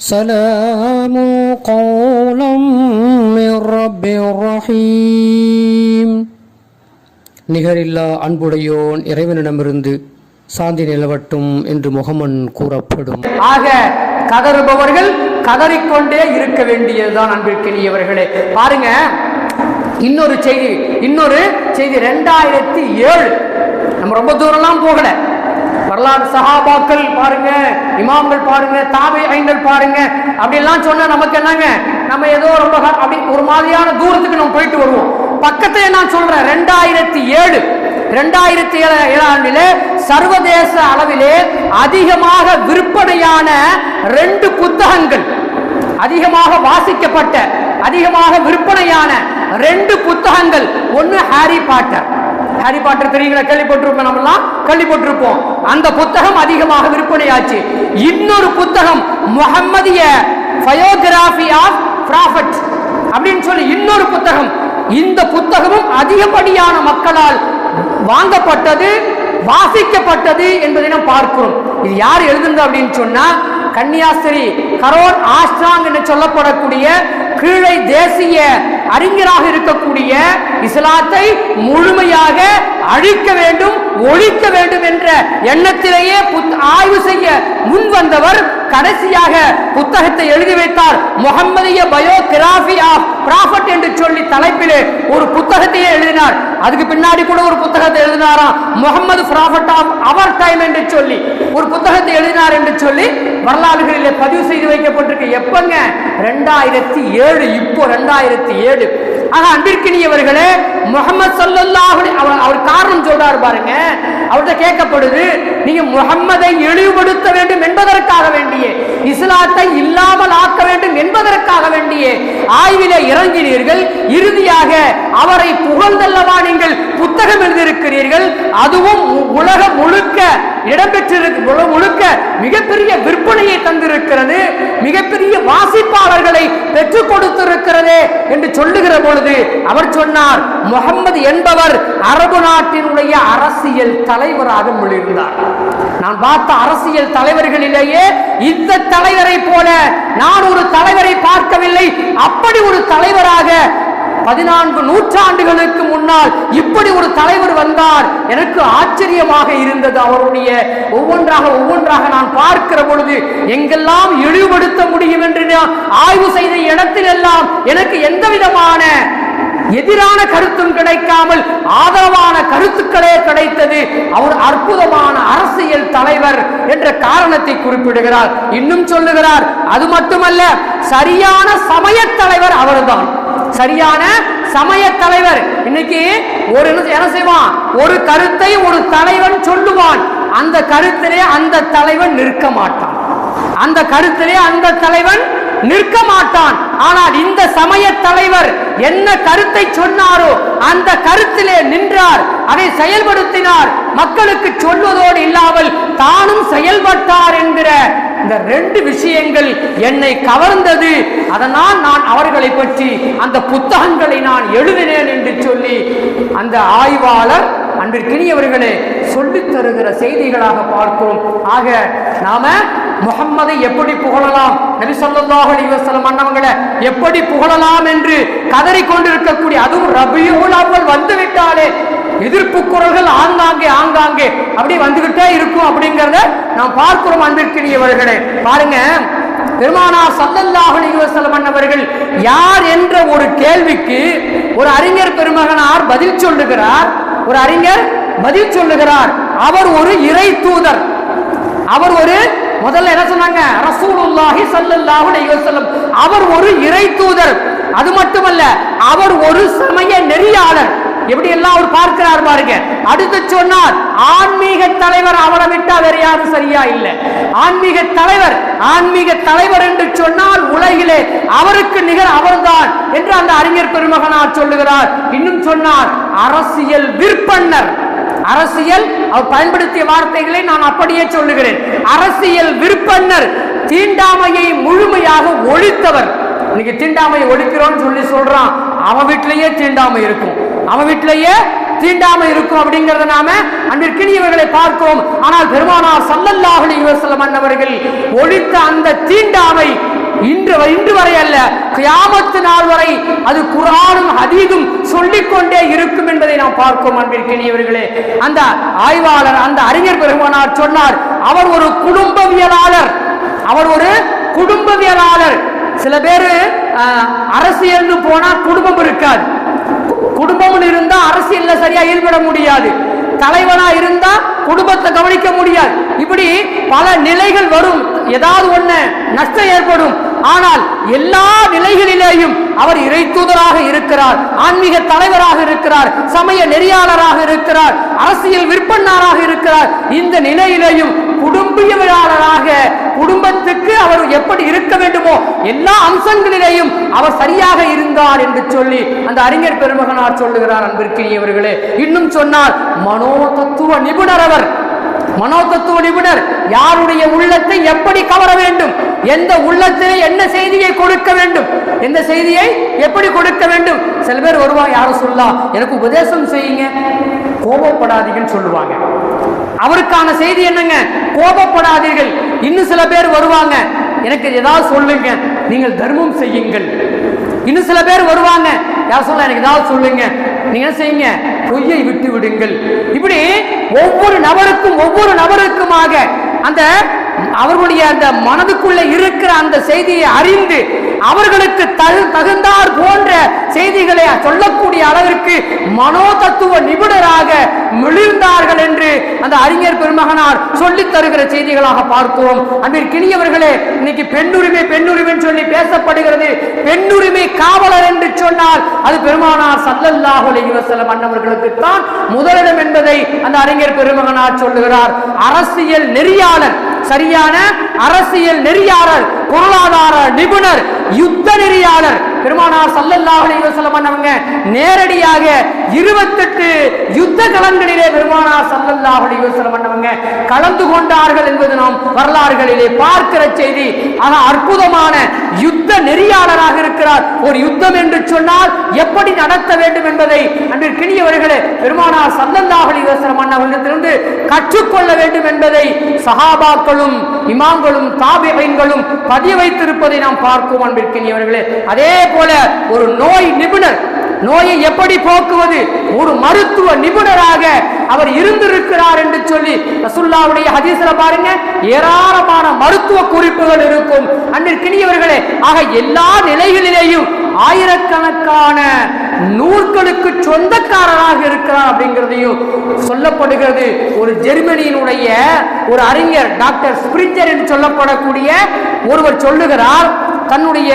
سلام قولا من رب رحيم நிகரில்லா அன்புடையோன் இறைவனிடமிருந்து சாந்தி நிலவட்டும் என்று முகமன் கூறப்படும் ஆக கதறுபவர்கள் கதறிக்கொண்டே இருக்க வேண்டியதுதான் அன்பிற்கினியவர்களே பாருங்க இன்னொரு செய்தி இன்னொரு செய்தி ரெண்டாயிரத்தி ஏழு நம்ம ரொம்ப தூரம்லாம் போகல வரலாறு சஹாபாக்கள் பாருங்க இமாம்கள் பாருங்க தாபை ஐங்கள் பாருங்க. அப்படிலாம் சொன்னா நமக்கு என்னங்க? நம்ம ஏதோ ரொம்ப அப்படி ஒரு மாதிரியான தூரத்துக்கு நம்ம போயிட்டு வருவோம். பக்கத்துல நான் சொல்றேன் ரெண்டாயிரத்தி ஏழு ரெண்டாயிரத்தி ஏழு ஆண்டிலே சர்வதேச அளவிலே அதிகமாக விற்பனையான ரெண்டு புத்தகங்கள் அதிகமாக வாசிக்கப்பட்ட அதிகமாக விற்பனையான ரெண்டு புத்தகங்கள். ஒன்னு ஹாரி பாட்டர். ஹாரி பாட்டர் தெரியுங்களா? கேள்விப்பட்டிருப்போம் நம்மலாம் கேள்விப்பட்டிருப்போம். அந்த புத்தகம் அதிகமாக விற்பனையாச்சு. இன்னொரு புத்தகம் முகம்மதிய பயோகிராபி ஆஃப் ப்ராஃபட் அப்படின்னு சொல்லி இன்னொரு புத்தகம். இந்த புத்தகமும் அதிகப்படியான மக்களால் வாங்கப்பட்டது வாசிக்கப்பட்டது என்பதை நாம் பார்க்கிறோம். இது யார் எழுதுங்க அப்படின்னு சொன்னா கன்னியாஸ்திரி கரோர் ஆஸ்ட்ராங் என்று சொல்லப்படக்கூடிய கீழே தேசிய அறிஞராக இருக்கக்கூடிய இஸ்லாத்தை முழுமையாக அழிக்க வேண்டும் ஒழிக்க வேண்டும் என்ற எண்ணத்திலேயே புத்- ஆய்வு செய்ய முன் வந்தவர் கடைசியாக புத்தகத்தை எழுதி வைத்தார். முகம்மதிய பயோகிராபி ஆஃப் ப்ராஃபட் என்று சொல்லி தலைப்பிலே ஒரு புத்தகத்தையே எழுதினார். அதுக்கு பின்னாடி கூட ஒரு புத்தகத்தை எழுதினாராம். Muhammad prophet of our time என்று சொல்லி ஒரு புத்தகத்தை எழுதினார் என்று சொல்லி வரலாறுகளிலே பதிவு செய்து வைக்கப்பட்டிருக்கு. எப்பங்க? ரெண்டாயிரத்தி ஏழு இப்போ ரெண்டாயிரத்தி ஏழு. ஆக அன்பிற்கினியவர்களே முகமது சல்லாஹு அவர் அவர் காரணம் சொல்றாரு பாருங்க. அவர்கிட்ட கேட்கப்படுது நீங்க முகம்மதை இழிவுபடுத்த வேண்டும் என்பதற்காக வேண்டிய இஸ்லாத்தை இல்லாமல் ஆக்க வேண்டும் என்பதற்காக வேண்டிய ஆய்வில இறங்கினீர்கள் இறுதியாக அவரை புகழ்ந்தல்லவா நீங்கள் புத்தகம் எழுதியிருக்கிறீர்கள் அதுவும் உலகம் முழுக்க இடம்பெற்றிருக்கு உலகம் முழுக்க மிகப்பெரிய விற்பனையை தந்திருக்கிறது மிகப்பெரிய வாசிப்பாளர்களை பெற்றுக் கொடுத்திருக்கிறது என்று சொல்லுகிற பொழுது அவர் சொன்னார் முகமது என்பவர் அரபு நாட்டினுடைய அரசியல் தலைவராக மிளிர்ந்தார் நான் பார்த்த அரசியல் தலைவர்களிலேயே இந்த தலைவரை போல நான் ஒரு தலைவரை பார்க்கவில்லை. அப்படி ஒரு தலைவராக பதினான்கு நூற்றாண்டுகளுக்கு முன்னால் இப்படி ஒரு தலைவர் வந்தார். எனக்கு ஆச்சரியமாக இருந்தது. அவருடைய ஒவ்வொன்றாக ஒவ்வொன்றாக நான் பார்க்கிற பொழுது எங்கெல்லாம் இழிவுபடுத்த முடியும் என்று நான் ஆய்வு செய்த இடத்திலெல்லாம் எனக்கு எந்த விதமான எதிரான கருத்தும் கிடைக்காமல் ஆதரவான கருத்துக்களே கிடைத்தது அவர் அற்புதமான அரசியல் தலைவர் என்ற காரணத்தை குறிப்பிடுகிறார். இன்னும் சொல்லுகிறார் அது மட்டுமல்ல சரியான சமய தலைவர் அவர்தான். சரியான சமய தலைவர். இன்னைக்கு ஒரு என்ன- என்ன செய்வான்? ஒரு கருத்தை ஒரு தலைவன் சொல்லுவான். அந்த கருத்திலே அந்த தலைவன் நிற்க மாட்டான். அந்த கருத்திலே அந்த தலைவன் நிற்க மாட்டான் ஆனால் இந்த சமய தலைவர் என்ன கருத்தை சொன்னாரோ அந்த கருத்திலே நின்றார். அதை செயல்படுத்தினார். மக்களுக்கு சொல்வதோடு இல்லாமல் தானும் செயல்பட்டார் என்கிற இந்த ரெண்டு விஷயங்கள் என்னை கவர்ந்தது. அதனால் நான் அவர்களை பற்றி அந்த புத்தகங்களை நான் எழுதினேன் என்று சொல்லி அந்த ஆய்வாளர் அன்பிற்கினியவர்களே சொல்லித் தருகிற செய்திகளாக பார்க்கிறோம் ஆக நாம முகம்மதை எப்படி புகழலாம்? நபி ஸல்லல்லாஹு அண்ணவங்களை எப்படி புகழலாம் என்று கதறிக்கொண்டிருக்கக்கூடிய அதுவும் ரபியுல் அவள் வந்துவிட்டாலே எதிர்ப்பு குரல்கள் ஆங்காங்கே ஆங்காங்கே அப்படி வந்துகிட்டே இருக்கும் அப்படிங்கறத நாம் பார்க்கிறோம் அன்பிற்கினியவர்களே. பாருங்க பெருமானார் ஸல்லல்லாஹு அலிவசலம் வஸல்லம் யார் என்ற ஒரு கேள்விக்கு ஒரு அறிஞர் பெருமகனார் பதில் சொல்லுகிறார். ஒரு அறிஞர் பதில் சொல்லுகிறார். அவர் ஒரு இறை தூதர். அவர் ஒரு முதல்ல என்ன சொன்னாங்க? ரசூலுல்லாஹி ஸல்லல்லாஹு அலைஹி வஸல்லம். அவர் ஒரு இறை தூதர். அது மட்டுமல்ல அவர் ஒரு சமய நெறியாளர். எப்படி எல்லாம் அவர் பார்க்கிறார் பாருங்க. அடுத்து சொன்னார் ஆன்மீக தலைவர் அவரை விட்டா வேற யாரும் சரியா இல்லை. ஆன்மீக தலைவர் ஆன்மீக தலைவர் என்று சொன்னால் உலகிலே அவருக்கு நிகர் அவர்தான் என்று அந்த அறிஞர் பெருமகனார் சொல்லுகிறார். இன்னும் சொன்னார் அரசியல் விற்பன்னர். அரசியல் அவர் பயன்படுத்திய வார்த்தைகளை நான் அப்படியே சொல்லுகிறேன். அரசியல் விற்பன்னர் தீண்டாமையை முழுமையாக ஒழித்தவர். இன்னைக்கு தீண்டாமையை ஒழிக்கிறோம்னு சொல்லி சொல்றான். அவன் வீட்டிலேயே தீண்டாமை இருக்கும். அவன் வீட்டிலேயே தீண்டாமை இருக்கும் அப்படிங்கறத நாம அன்பிற்கினியவர்களை பார்க்கிறோம். ஆனால் பெருமானார் சல்லல்லாஹலி அலைஹி வஸல்லம் அன்னவர்கள் ஒழித்த அந்த தீண்டாமை இன்று இன்று வரை அல்ல. கியாமத்து நாள் வரை அது குரானும் ஹதீதும் சொல்லிக்கொண்டே இருக்கும் என்பதை நாம் பார்க்கும் அன்பிற்கினியவர்களே அந்த ஆய்வாளர் அந்த அறிஞர் பெருமானார் சொன்னார் அவர் ஒரு குடும்பவியலாளர். அவர் ஒரு குடும்பவியலாளர். சில பேர் அரசியல்னு போனா குடும்பம் இருக்காது. கு- குடும்பம்னு இருந்தா அரசியல்ல சரியா ஈடுபட முடியாது. தலைவனா இருந்தா குடும்பத்தை கவனிக்க முடியாது. இப்படி பல நிலைகள் வரும். ஏதாவது ஒண்ணு நஷ்டம் ஏற்படும். ஆனால் எல்லா நிலைகளிலேயும் அவர் இறை தூதராக இருக்கிறார் ஆன்மீக தலைவராக இருக்கிறார் சமய நெறியாளராக இருக்கிறார் அரசியல் விற்பனாராக இருக்கிறார். இந்த நிலையிலேயும் குடும்பியவராளராக குடும்பத்துக்கு அவர் எப்படி இருக்க வேண்டுமோ எல்லா அம்சங்களிலேயும் அவர் சரியாக இருந்தார் என்று சொல்லி அந்த அறிஞர் பெருமகனார் சொல்லுகிறார் அன்பிற்கினியவர்களே. இன்னும் சொன்னால் மனோ தத்துவ நிபுணர் அவர் மனோதத்துவ நிபுணர் யாருடைய உள்ளத்தை எப்படி கவர வேண்டும்? எந்த உள்ளத்திலே என்ன செய்தியை கொடுக்க வேண்டும்? எந்த செய்தியை எப்படி கொடுக்க வேண்டும்? சில பேர் வருவாங்க யாரும் சொல்லலாம் எனக்கு உபதேசம் செய்யுங்க. கோபப்படாதீங்கன்னு சொல்லுவாங்க. அவருக்கான செய்தி என்னங்க? கோபப்படாதீர்கள். இன்னும் சில பேர் வருவாங்க. எனக்கு ஏதாவது சொல்லுங்க. நீங்கள் தர்மம் செய்யுங்கள். இன்னும் சில பேர் வருவாங்க. யார் சொல்ல எனக்கு ஏதாவது சொல்லுங்க. நீங்க செய்யுங்க? பொய்யை விட்டு விடுங்கள் இப்படி ஒவ்வொரு நபருக்கும் ஒவ்வொரு நபருக்குமாக அந்த அவர்களுடைய அந்த மனதுக்குள்ள இருக்கிற அந்த செய்தியை அறிந்து அவர்களுக்கு தகு தகுந்தார் போன்ற செய்திகளை சொல்லக்கூடிய அளவிற்கு மனோ தத்துவ நிபுணராக மிளிர்ந்தார்கள் என்று அந்த அறிஞர் பெருமகனார் சொல்லித் தருகிற செய்திகளாக பார்த்தோம். அன்பிற்கினியவர்களே இன்னைக்கு பெண்ணுரிமை பெண்ணுரிமைன்னு சொல்லி பேசப்படுகிறது. பெண்ணுரிமை காவலர் என்று சொன்னால் அது பெருமானார் சல்லல்லாஹு அலைஹி அண்ணவர்களுக்கு தான் முதலிடம் என்பதை அந்த அறிஞர் பெருமகனார் சொல்லுகிறார். அரசியல் நெறியாளர் சரியான அரசியல் நெறியாளர் பொருளாதார நிபுணர் யுத்த நெறியாளர். பெருமானார் சல்லல்லாஹு அலைஹி வஸல்லம் நேரடியாக 28 யுத்த களங்களிலே பெருமானார் சல்லல்லாஹு அலைஹி வஸல்லம் கலந்து கொண்டார்கள் என்பது நாம் வரலாறுகளிலே பார்க்கிற செய்தி. ஆக அற்புதமான யுத்த நெறியாளராக இருக்கிறார். ஒரு யுத்தம் என்று சொன்னால் எப்படி நடத்த வேண்டும் என்பதை அன்பிற்கினியவர்களே பெருமானார் சல்லல்லாஹு அலைஹி வஸல்லம் கற்றுக்கொள்ள வேண்டும் என்பதை சஹாபாக்களும் இமாம்களும் தாபிகைன்களும் பதிய வைத்திருப்பதை நாம் பார்க்கும் அன்பிற்கினியவர்களே அதே போல ஒரு நோய் நிபுணர் நோயை எப்படி போக்குவது? ஒரு மருத்துவ நிபுணராக அவர் இருந்திருக்கிறார் என்று சொல்லி ரசுல்லாவுடைய ஹதீஸ்ல பாருங்க ஏராளமான மருத்துவ குறிப்புகள் இருக்கும். அன்பிற்கினியவர்களே ஆக எல்லா நிலைகளிலேயும் ஆயிரக்கணக்கான நூற்களுக்கு சொந்தக்காரராக இருக்கிறார் அப்படிங்கிறதையும் சொல்லப்படுகிறது. ஒரு ஜெர்மனியினுடைய ஒரு அறிஞர் டாக்டர் ஸ்பிரிச்சர் என்று சொல்லப்படக்கூடிய ஒருவர் சொல்லுகிறார் தன்னுடைய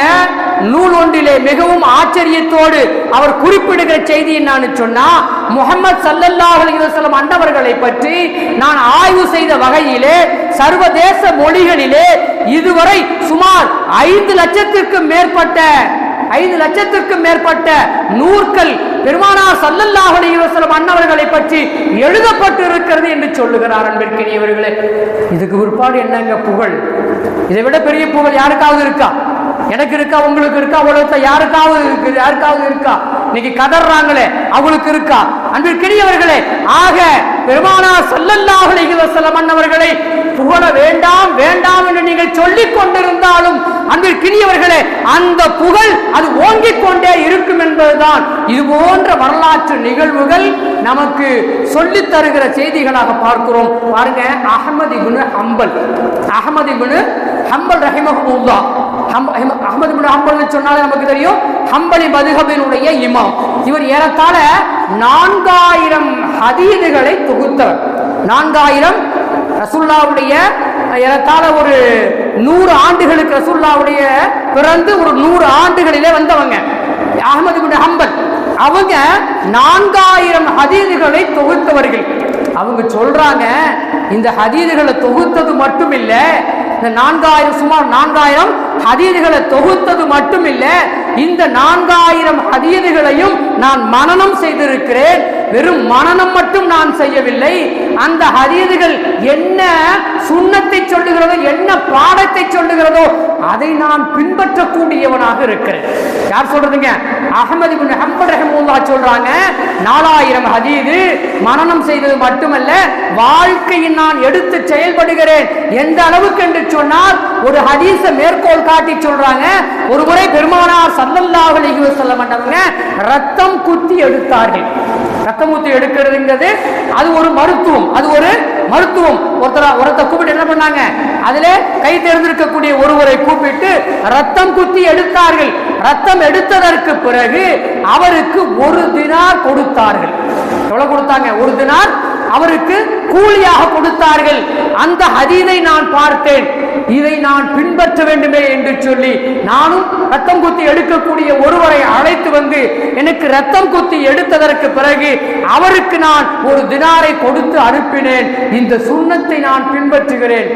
நூல் ஒன்றிலே மிகவும் ஆச்சரியத்தோடு அவர் குறிப்பிடுகிற செய்தி என்னன்னு சொன்னா முகமது சல்லல்லாஹு அலைஹி அண்டவர்களை பற்றி நான் ஆய்வு செய்த வகையிலே சர்வதேச மொழிகளிலே இதுவரை சுமார் ஐந்து லட்சத்திற்கும் மேற்பட்ட ஐந்து லட்சத்திற்கும் மேற்பட்ட நூற்கள் பெருமானார் சல்லல்லாஹ் அலிவசலம் வஸல்லம் அன்னவர்களை பற்றி எழுதப்பட்டு இருக்கிறது என்று சொல்லுகிறார் அன்பிற்கினியவர்களே. இதுக்கு பிற்பாடு என்னங்க புகழ்? இதை விட பெரிய புகழ் யாருக்காவது இருக்கா? எனக்கு இருக்கா உங்களுக்கு இருக்கா உலகத்தை யாருக்காவது இருக்கு யாருக்காவது இருக்கா? இன்னைக்கு கதறாங்களே அவங்களுக்கு இருக்கா? அன்பிற்கினியவர்களே ஆக பெருமானா ஸல்லல்லாஹு அலைஹி மன்னவர்களை புகழ வேண்டாம் வேண்டாம் என்று நீங்கள் சொல்லிக் கொண்டிருந்தாலும் அன்பிற்கினியவர்களே அந்த புகழ் அது ஓங்கிக் கொண்டே இருக்கும் என்பதுதான். இது போன்ற வரலாற்று நிகழ்வுகள் நமக்கு சொல்லித் தருகிற செய்திகளாக பார்க்கிறோம். பாருங்க அகமதி இப்னு ஹம்பல். அகமதி இப்னு ஹம்பல் ரஹிமஹூல்லா அகமது இப்னு ஹம்பல் சொன்னாலே நமக்கு தெரியும். ஹம்பலி மதுஹபினுடைய இமாம். இவர் ஏறத்தாழ நான்காயிரம் ஹதீதுகளை தொகுத்தவர். நான்காயிரம் ரசுல்லாவுடைய ஏறத்தாழ ஒரு நூறு ஆண்டுகளுக்கு ரசுல்லாவுடைய பிறந்து ஒரு நூறு ஆண்டுகளிலே வந்தவங்க. அகமது பின் ஹம்பல். அவங்க நான்காயிரம் ஹதீதுகளை தொகுத்தவர்கள். அவங்க சொல்றாங்க இந்த ஹதீதுகளை தொகுத்தது மட்டும் இல்லை இந்த நான்காயிரம் சுமார் நான்காயிரம் ஹதீதுகளை தொகுத்தது மட்டும் இல்லை இந்த நான்காயிரம் ஹதீதுகளையும் நான் மனநம் செய்திருக்கிறேன். வெறும் மனநம் மட்டும் நான் செய்யவில்லை. அந்த ஹதீதுகள் என்ன சுண்ணத்தை சொல்லுகிறதோ என்ன பாடத்தை சொல்லுகிறதோ அதை நான் பின்பற்றக்கூடியவனாக இருக்கிறேன். யார் சொல்றதுங்க? அகமது பின் ஹம்பர் ரஹமுல்லா சொல்றாங்க நாலாயிரம் ஹதீது மனநம் செய்தது மட்டுமல்ல வாழ்க்கையில் நான் எடுத்து செயல்படுகிறேன் எந்த அளவுக்கு என்று சொன்னால் ஒரு ஹதீஸ மேற்கோள் காட்டி சொல்றாங்க. ஒரு முறை பெருமானார் சல்லல்லாஹு அலைஹி வஸல்லம் ரத்தம் குத்தி எடுத்தார்கள். ரத்தம் குத்தி எடுக்கிறதுங்கிறது அது ஒரு மருத்துவம். அது ஒரு மருத்துவம். ஒருத்தர் ஒருத்த கூப்பிட்டு என்ன பண்ணாங்க? அதிலே கை தேர்ந்திருக்கக்கூடிய ஒருவரை கூப்பிட்டு ரத்தம் குத்தி எடுத்தார்கள். ரத்தம் எடுத்ததற்கு பிறகு அவருக்கு ஒரு தினார் கொடுத்தார்கள். எவ்வளவு கொடுத்தாங்க? ஒரு தினார் அவருக்கு கூலியாக கொடுத்தார்கள். அந்த ஹதீதை நான் பார்த்தேன். இதை நான் பின்பற்ற வேண்டுமே என்று சொல்லி நானும் ரத்தம் குத்தி எடுக்கக்கூடிய ஒருவரை அழைத்து வந்து எனக்கு ரத்தம் குத்தி எடுத்ததற்கு பிறகு அவருக்கு நான் ஒரு தினாரை கொடுத்து அனுப்பினேன். இந்த சுண்ணத்தை நான் பின்பற்றுகிறேன்.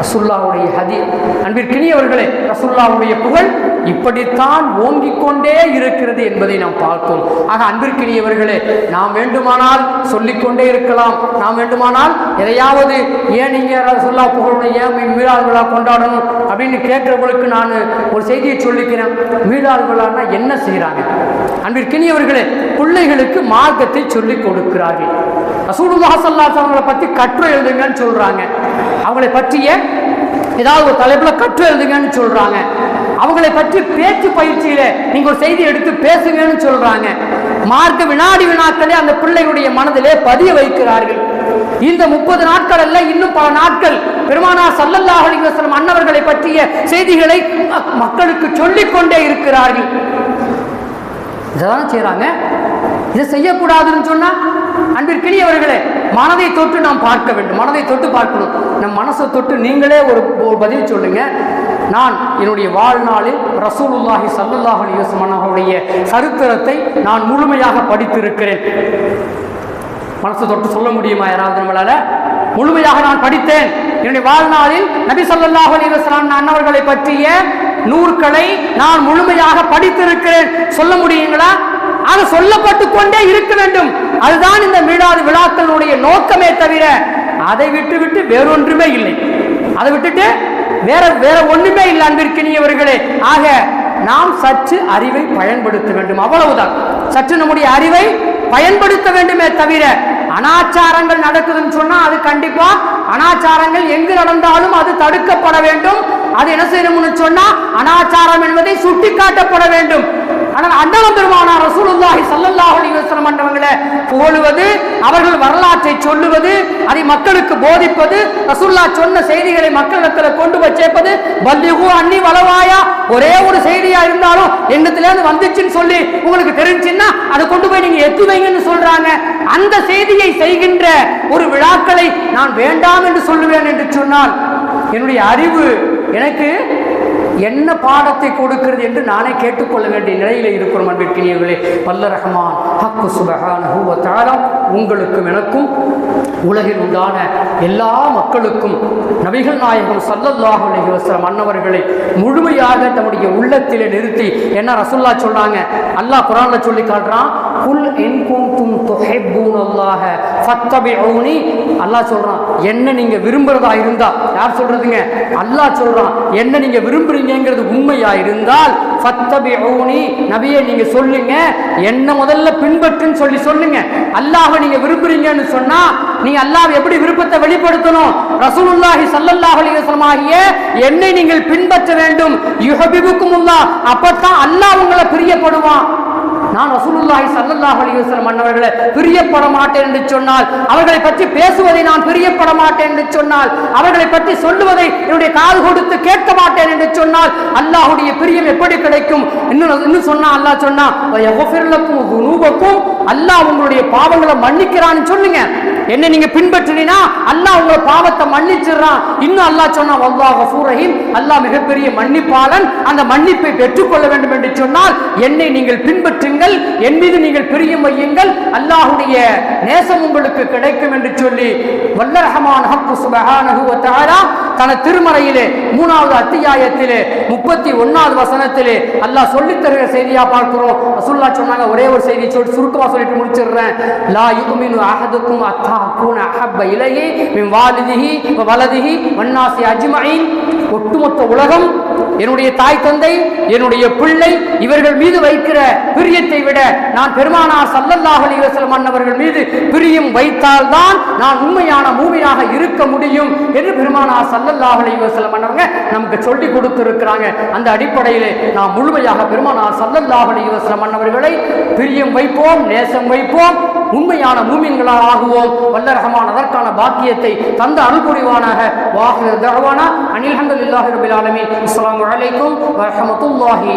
ரசுல்லாவுடைய ஹதி அன்பிற்கினியவர்களே ரசுல்லாவுடைய புகழ் இப்படித்தான் ஓங்கிக் கொண்டே இருக்கிறது என்பதை நாம் பார்ப்போம் ஆக அன்பிற்கினியவர்களே நாம் வேண்டுமானால் சொல்லிக்கொண்டே இருக்கலாம் நாம் வேண்டுமானால் எதையாவது ஏன் நீங்க ரசுல்லா புகழுடைய ஏன் விழா கொண்டாடணும் அப்படின்னு கேட்கிறவங்களுக்கு நான் ஒரு செய்தியை சொல்லிக்கிறேன். மீளாது விழான்னா என்ன செய்கிறாங்க? அன்பிற்கினியவர்களே பிள்ளைகளுக்கு மார்க்கத்தை சொல்லிக் கொடுக்கிறார்கள். ரசூல் மஹசல்லாஸ் அவங்களை பத்தி கற்று எழுதுங்கன்னு சொல்றாங்க. அவங்களை பற்றிய ஏதாவது ஒரு தலைப்புல கற்று எழுதுங்கன்னு சொல்றாங்க. அவங்களை பற்றி பேச்சு பயிற்சியில நீங்க ஒரு செய்தி எடுத்து பேசுங்கன்னு சொல்றாங்க. மார்க்க வினாடி வினாக்களே அந்த பிள்ளையுடைய மனதிலே பதிய வைக்கிறார்கள். இந்த முப்பது நாட்கள் அல்ல இன்னும் பல நாட்கள். பெருமானார் சல்லல்லாஹ் அலைஹி அன்னவர்களை பற்றிய செய்திகளை மக்களுக்கு சொல்லிக் கொண்டே இருக்கிறார்கள். இதெல்லாம் செய்கிறாங்க இதை செய்யக்கூடாதுன்னு சொன்னா அன்பிற்கினியவர்களே மனதை தொட்டு நாம் பார்க்க வேண்டும். மனதை தொட்டு பார்க்கணும். நம் மனசை தொட்டு நீங்களே ஒரு ஒரு பதில் சொல்லுங்க. நான் என்னுடைய வாழ்நாளில் ரசூலுல்லாஹி சல்லுல்லாஹ் அலைஹி அவருடைய சரித்திரத்தை நான் முழுமையாக படித்திருக்கிறேன். மனசு தொட்டு சொல்ல முடியுமா யாராவது நம்மளால? முழுமையாக நான் படித்தேன். என்னுடைய வாழ்நாளில் நபி சொல்லாஹ் அலிவசலான் வஸல்லம் அன்னவர்களை பற்றிய நூற்களை நான் முழுமையாக படித்திருக்கிறேன். சொல்ல முடியுங்களா? ஆக சொல்லப்பட்டு கொண்டே இருக்க வேண்டும். அதுதான் இந்த மீளாது விழாக்களுடைய நோக்கமே தவிர அதை விட்டு விட்டு வேறொன்றுமே இல்லை. அதை விட்டுட்டு வேற வேற ஒண்ணுமே இல்லை அன்பிற்கினியவர்களே ஆக நாம் சற்று அறிவை பயன்படுத்த வேண்டும். அவ்வளவுதான். சற்று நம்முடைய அறிவை பயன்படுத்த வேண்டுமே தவிர அனாச்சாரங்கள் நடக்குதுன்னு சொன்னா அது கண்டிப்பா அனாச்சாரங்கள் எங்கு நடந்தாலும் அது தடுக்கப்பட வேண்டும். அது என்ன செய்யணும்னு சொன்னா அனாச்சாரம் என்பதை சுட்டிக்காட்டப்பட வேண்டும். ஆனால் அண்ணவன் பெருமானார் ரசூலுல்லாஹி சல்லல்லாஹு அலைஹி வஸல்லம் மண்டவங்களை புகழுவது அவர்கள் வரலாற்றை சொல்லுவது அதை மக்களுக்கு போதிப்பது ரசூல்லா சொன்ன செய்திகளை மக்களிடத்தில் கொண்டு போய் சேர்ப்பது பல்லிகு அன்னி வளவாயா ஒரே ஒரு செய்தியா இருந்தாலும் எண்ணத்துல இருந்து வந்துச்சுன்னு சொல்லி உங்களுக்கு தெரிஞ்சுன்னா அதை கொண்டு போய் நீங்க எத்தி வைங்கன்னு சொல்றாங்க. அந்த செய்தியை செய்கின்ற ஒரு விழாக்களை நான் வேண்டாம் என்று சொல்லுவேன் என்று சொன்னால் என்னுடைய அறிவு எனக்கு என்ன பாடத்தை கொடுக்கிறது என்று நானே கேட்டுக்கொள்ள வேண்டிய நிலையில இருக்கிறோம் அன்பிற்கினியர்களே. வல்ல ரஹமான் ஹக்கு சுபஹானஹு வ உங்களுக்கும் எனக்கும் உலகில் உண்டான எல்லா மக்களுக்கும் நபிகள் நாயகம் சல்லல்லாஹு அலைஹி மன்னவர்களை அன்னவர்களை முழுமையாக தம்முடைய உள்ளத்திலே நிறுத்தி என்ன ரசுல்லா சொல்றாங்க? அல்லாஹ் குரானில் சொல்லி காட்டுறான் குல் இன் குன்தும் துஹிப்பூனல்லாஹ ஃபத்தபிஊனி அல்லாஹ் சொல்றான் என்ன நீங்க விரும்புறதா இருந்தா யார் சொல்றதுங்க? அல்லாஹ் சொல்றான் என்ன நீங்க விரும்புகிறீங்கிறது உண்மையாக இருந்தால் ஃபத்தபிஊனி. நபியை நீங்கள் சொல்லுங்க என்ன முதல்ல பின்பற்றுன்னு சொல்லி சொல்லுங்க. அல்லாஹ்வை நீங்கள் விரும்புறீங்கன்னு சொன்னால் நீ அல்லாஹ் எப்படி விருப்பத்தை வெளிப்படுத்தணும்? ரசூலுல்லாஹி சல்லல்லாஹ் அலைஹி வஸல்லம் ஆகிய என்னை நீங்கள் பின்பற்ற வேண்டும். யுஹபிபுக்குமுல்லாஹ். அப்பதான் அல்லாஹ் உங்களை பிரியப்படுவான். நான் ரசூலுல்லாஹி ஸல்லல்லாஹு அலைஹி வஸல்லம் அன்னவர்களை பிரியப்பட மாட்டேன் என்று சொன்னால் அவர்களை பற்றி பேசுவதை நான் பிரியப்பட மாட்டேன் என்று சொன்னால் அவர்களை பற்றி சொல்லுவதை என்னுடைய காது கொடுத்து கேட்க மாட்டேன் என்று சொன்னால் அல்லாஹ்வுடைய பிரியம் எப்படி கிடைக்கும்? இன்னும் இன்னும் சொன்னா அல்லாஹ் சொன்னா யஃபிர்லக்கும் துனூபக்கும் அல்லாஹ் உங்களுடைய பாவங்களை மன்னிக்கிறான்னு சொல்லுங்க. என்ன நீங்க பின்பற்றினா அல்லாஹ் உங்க பாவத்தை மன்னிச்சிடுறான். இன்னும் அல்லாஹ் சொன்னா அல்லாஹ் கஃபூர் ரஹீம். அல்லாஹ் மிகப்பெரிய மன்னிப்பாளன். அந்த மன்னிப்பை பெற்றுக்கொள்ள வேண்டும் என்று சொன்னால் என்னை நீங்கள் பின்பற்றுங்கள் என் மீது நீங்கள் பிரியம் வையுங்கள் அல்லாஹுடைய நேசம் உங்களுக்கு கிடைக்கும் என்று சொல்லி வல்ல ரஹ்மான் ஹக்கு சுபஹானஹு வ தஆலா. தன திருமறையிலே மூணாவது அத்தியாயத்திலே முப்பத்தி ஒன்னாவது வசனத்திலே அல்லாஹ் சொல்லித் தருகிற செய்தியா பார்க்கிறோம். ரசூல்லா சொன்னாங்க ஒரே ஒரு செய்தி சொல்லி சுருக்கமா சொல்லிட்டு முடிச்சிடுறேன். லா யுமினு அஹதுக்கும் அத்தா கூன அஹப்ப இலையே மின் வாலிதிஹி வலதிஹி வன்னாசி அஜ்மயின் ஒட்டுமொத்த உலகம் என்னுடைய தாய் தந்தை என்னுடைய பிள்ளை இவர்கள் மீது வைக்கிற பிரியத்தை விட நான் பெருமானார் சல்லல்லாஹ் அலைஹி வஸல்லம் அன்னவர்கள் மீது பிரியம் வைத்தால்தான் நான் உண்மையான மூமியாக இருக்க முடியும் என்று பெருமானார் சல்லல்லாஹ் அலைஹி வஸல்லம் அன்னவங்க நமக்கு சொல்லி கொடுத்திருக்கிறாங்க. அந்த அடிப்படையிலே நாம் முழுமையாக பெருமானார் சல்லல்லாஹ் அலைஹி வஸல்லம் அன்னவர்களை பிரியம் வைப்போம் நேசம் வைப்போம் உண்மையான மூமின்களாக ஆகுவோம். வல்ல ரஹமான் அதற்கான பாக்கியத்தை தந்த அருள் புரிவானாக வாஹிர தஅவானா அனில் ஹம்துலில்லாஹி ரபில் ஆலமீன். அஸ்ஸலாமு அலைக்கும் வரஹ்மத்துல்லாஹி